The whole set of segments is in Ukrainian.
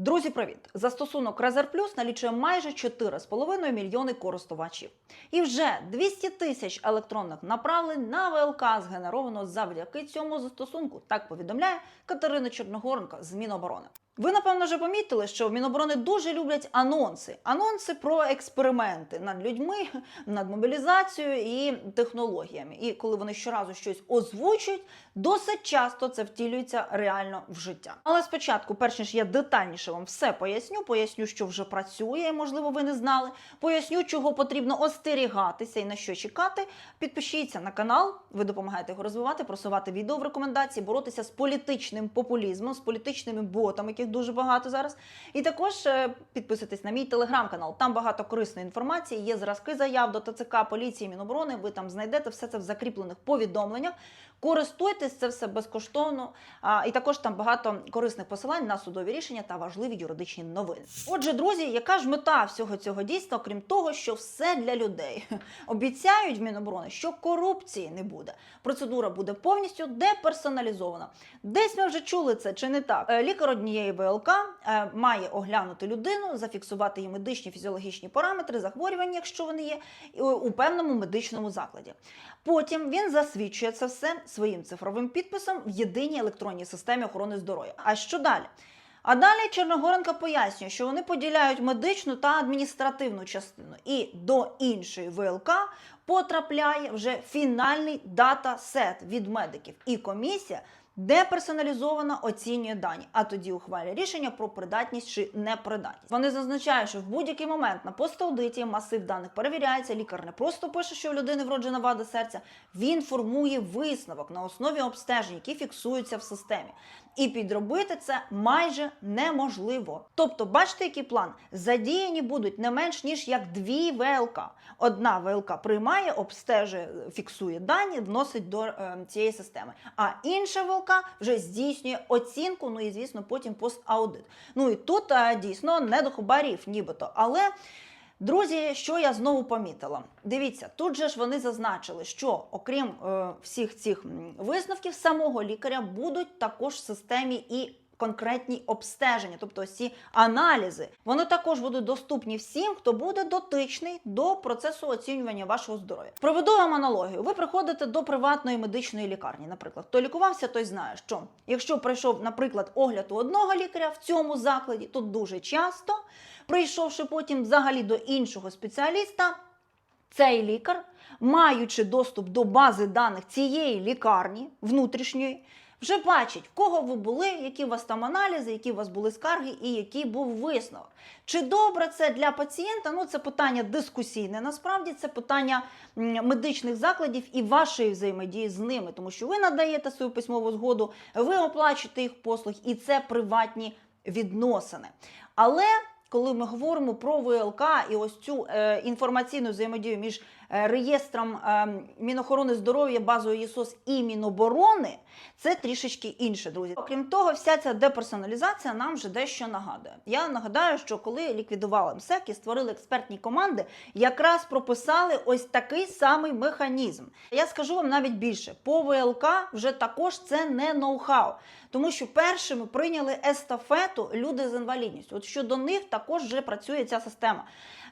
Друзі, привіт! Застосунок Razer Плюс налічує майже 4,5 мільйони користувачів. І вже 200 тисяч електронних направлень на ВЛК згенеровано завдяки цьому застосунку. Так повідомляє Катерина Чорногоренко з Міноборони. Ви напевно вже помітили, що в Міноборони дуже люблять анонси. Анонси про експерименти над людьми, над мобілізацією і технологіями. І коли вони щоразу щось озвучують, досить часто це втілюється реально в життя. Але спочатку, перш ніж я детальніше вам все поясню, поясню, що вже працює, можливо, ви не знали. Поясню, чого потрібно остерігатися і на що чекати. Підпишіться на канал, ви допомагаєте його розвивати, просувати відео в рекомендації, боротися з політичним популізмом, з політичними ботами, яких дуже багато зараз. І також е, підписуйтесь на мій телеграм-канал. Там багато корисної інформації. Є зразки заяв до ТЦК, поліції, Міноборони. Ви там знайдете все це в закріплених повідомленнях. Користуйтесь це все безкоштовно. А, і також там багато корисних посилань на судові рішення та важливі юридичні новини. Отже, друзі, яка ж мета всього цього дійства, крім того, що все для людей обіцяють в Міноборони, що корупції не буде. Процедура буде повністю деперсоналізована. Десь ми вже чули це чи не так. Е, Лікар однієї ВЛК е, має оглянути людину, зафіксувати її медичні фізіологічні параметри, захворювання, якщо вони є, у певному медичному закладі. Потім він засвідчує це все своїм цифровим підписом в єдиній електронній системі охорони здоров'я. А що далі? А далі Чорногоренка пояснює, що вони поділяють медичну та адміністративну частину, і до іншої ВЛК потрапляє вже фінальний дата-сет від медиків. І комісія деперсоналізовано оцінює дані, а тоді ухвалює рішення про придатність чи непридатність. Вони зазначають, що в будь-який момент на поstaудиті масив даних перевіряється. Лікар не просто пише, що у людини вроджена вада серця. Він формує висновок на основі обстежень, які фіксуються в системі. І підробити це майже неможливо. Тобто, бачите, який план? Задіяні будуть не менш ніж як дві ВЛК. Одна ВЛК приймає, обстежує, фіксує дані, вносить до е, цієї системи. А інша ВЛК вже здійснює оцінку. Ну і звісно, потім пост-аудит. Ну і тут е, дійсно не до хабарів, нібито. Але Друзі, що я знову помітила? Дивіться, тут же ж вони зазначили, що окрім е, всіх цих висновків самого лікаря будуть також в системі і конкретні обстеження, тобто ось ці аналізи. Вони також будуть доступні всім, хто буде дотичний до процесу оцінювання вашого здоров'я. Проведу вам аналогію. Ви приходите до приватної медичної лікарні, наприклад, хто лікувався, той знає, що якщо прийшов, наприклад, огляд у одного лікаря в цьому закладі, то дуже часто, прийшовши потім взагалі до іншого спеціаліста, цей лікар, маючи доступ до бази даних цієї лікарні внутрішньої, вже бачить, в кого ви були, які у вас там аналізи, які у вас були скарги і який був висновок. Чи добре це для пацієнта? Ну, це питання дискусійне. Насправді це питання медичних закладів і вашої взаємодії з ними, тому що ви надаєте свою письмову згоду, ви оплачуєте їх послуг, і це приватні відносини. Але коли ми говоримо про ВЛК і ось цю е, інформаційну взаємодію між е, реєстром е, Мінохорони здоров'я, базою ЄСОС і Міноборони, це трішечки інше, друзі. Окрім того, вся ця деперсоналізація нам вже дещо нагадує. Я нагадаю, що коли ліквідували МСЕК і створили експертні команди, якраз прописали ось такий самий механізм. Я скажу вам навіть більше: по ВЛК вже також це не ноу-хау. Тому що першими прийняли естафету люди з інвалідністю. От щодо них також вже працює ця система.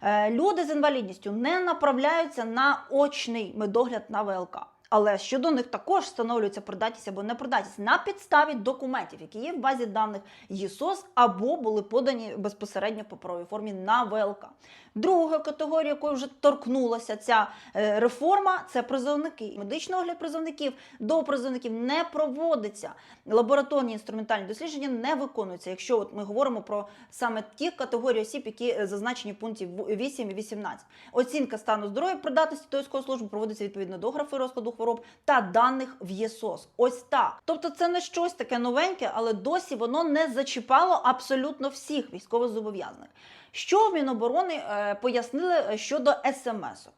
Е, Люди з інвалідністю не направляються на очний медогляд на ВЛК. Але щодо них також встановлюється придатність або непридатність на підставі документів, які є в базі даних ЄСОС або були подані безпосередньо в паперовій формі на ВЛК. Друга категорія, якою вже торкнулася ця е, реформа, це призовники. Медичний огляд призовників до призовників не проводиться. Лабораторні інструментальні дослідження не виконуються. Якщо от ми говоримо про саме ті категорії осіб, які е, зазначені в пункті 8 і 18. Оцінка стану здоров'я придатності до військової служби проводиться відповідно до графи розкладу хвороб та даних в ЄСОС. Ось так. Тобто, це не щось таке новеньке, але досі воно не зачіпало абсолютно всіх військовозобов'язаних. Що в Міноборони е, пояснили е, щодо смс-ок?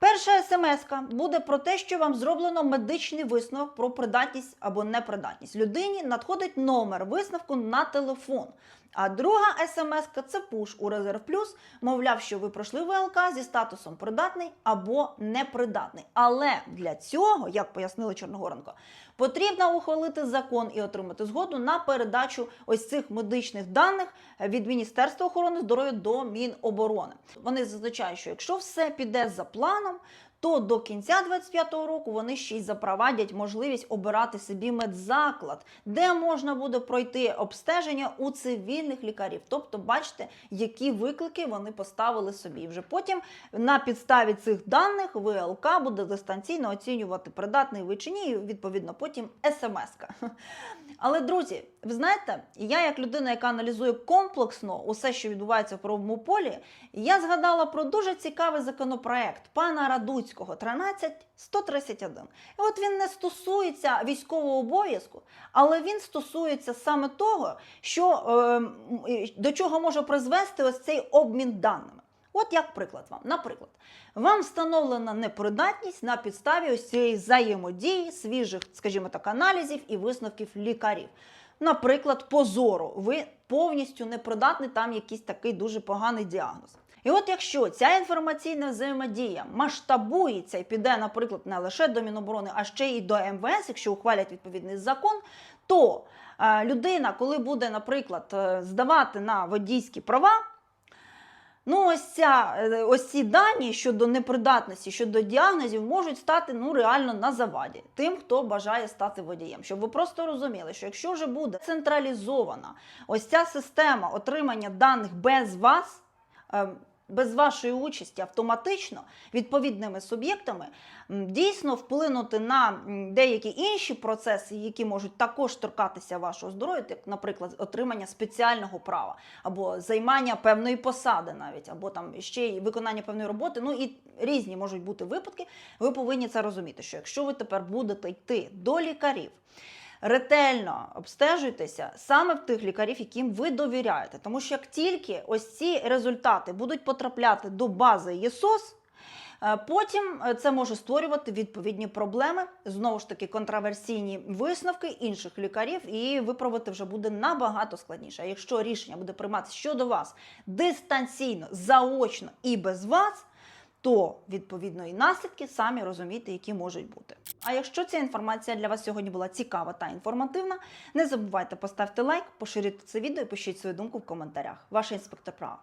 Перша смс буде про те, що вам зроблено медичний висновок про придатність або непридатність. Людині надходить номер висновку на телефон. А друга смс це пуш у резерв плюс, мовляв, що ви пройшли ВЛК зі статусом придатний або непридатний. Але для цього, як пояснили Чорногоренко, потрібно ухвалити закон і отримати згоду на передачу ось цих медичних даних від Міністерства охорони здоров'я до Міноборони. Вони зазначають, що якщо все піде за планом, то до кінця 25-го року вони ще й запровадять можливість обирати собі медзаклад, де можна буде пройти обстеження у цивільних лікарів. Тобто, бачите, які виклики вони поставили собі. Вже потім на підставі цих даних ВЛК буде дистанційно оцінювати придатний ви чи ні, і відповідно потім смс-ка. Але друзі, ви знаєте, я як людина, яка аналізує комплексно усе, що відбувається в правовому полі, я згадала про дуже цікавий законопроект пана Радуцького 13131. І от він не стосується військового обов'язку, але він стосується саме того, що е, м, і до чого може призвести ось цей обмін даними. От як приклад вам. Наприклад, вам встановлена непридатність на підставі ось цієї взаємодії свіжих, скажімо так, аналізів і висновків лікарів. Наприклад, по зору ви повністю непридатний, там якийсь такий дуже поганий діагноз. І от якщо ця інформаційна взаємодія масштабується і піде, наприклад, не лише до Міноборони, а ще й до МВС, якщо ухвалять відповідний закон, то е, людина, коли буде, наприклад, е, здавати на водійські права, Ну, ось, ця, е, ось ці дані щодо непридатності, щодо діагнозів можуть стати ну, реально на заваді тим, хто бажає стати водієм. Щоб ви просто розуміли, що якщо вже буде централізована ось ця система отримання даних без вас, е, без вашої участі автоматично відповідними суб'єктами, дійсно вплинути на деякі інші процеси, які можуть також торкатися вашого здоров'я, як, наприклад, отримання спеціального права або займання певної посади, навіть або там ще й виконання певної роботи. Ну і різні можуть бути випадки. Ви повинні це розуміти, що якщо ви тепер будете йти до лікарів. Ретельно обстежуйтеся саме в тих лікарів, яким ви довіряєте. Тому що як тільки ось ці результати будуть потрапляти до бази ЄСОС, е, потім е, це може створювати відповідні проблеми, знову ж таки, контраверсійні висновки інших лікарів, і виправити вже буде набагато складніше. А якщо рішення буде прийматися щодо вас дистанційно, заочно і без вас. То відповідно і наслідки самі розумієте, які можуть бути. А якщо ця інформація для вас сьогодні була цікава та інформативна, не забувайте поставити лайк, поширити це відео і пишіть свою думку в коментарях. Ваш інспектор права.